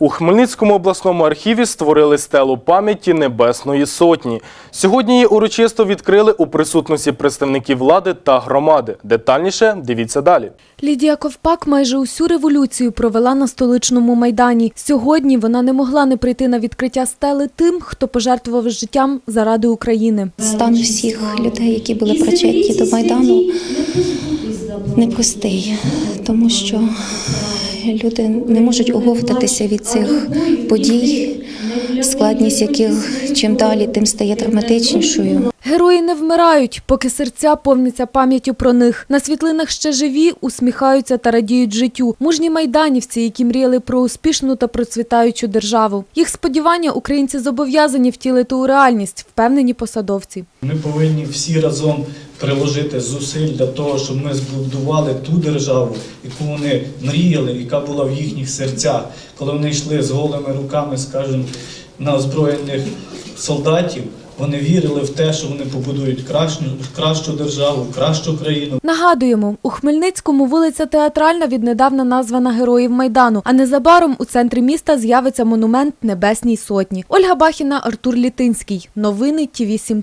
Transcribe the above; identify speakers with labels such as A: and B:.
A: У Хмельницькому обласному архіві створили стелу пам'яті Небесної Сотні. Сьогодні її урочисто відкрили у присутності представників влади та громади. Детальніше дивіться далі.
B: Лідія Ковпак майже усю революцію провела на столичному майдані. Сьогодні вона не могла не прийти на відкриття стели тим, хто пожертвував життям заради України.
C: Стан всіх людей, які були причетні до Майдану, непростий, тому що люди не можуть оговтатися від цих подій, складність яких чим далі, тим стає драматичнішою.
B: Герої не вмирають, поки серця повняться пам'яттю про них. На світлинах ще живі, усміхаються та радіють життю. Мужні майданівці, які мріяли про успішну та процвітаючу державу. Їх сподівання українці зобов'язані втілити у реальність, впевнені посадовці.
D: Ми повинні всі разом приложити зусиль для того, щоб ми збудували ту державу, яку вони мріяли, яка була в їхніх серцях, коли вони йшли з голими руками, скажімо, на озброєних солдатів. Вони вірили в те, що вони побудують кращу, кращу державу, кращу країну.
B: Нагадуємо, у Хмельницькому вулиця Театральна віднедавна названа Героїв Майдану, а незабаром у центрі міста з'явиться монумент Небесній Сотні. Ольга Бахіна, Артур Літинський. Новини Ті 7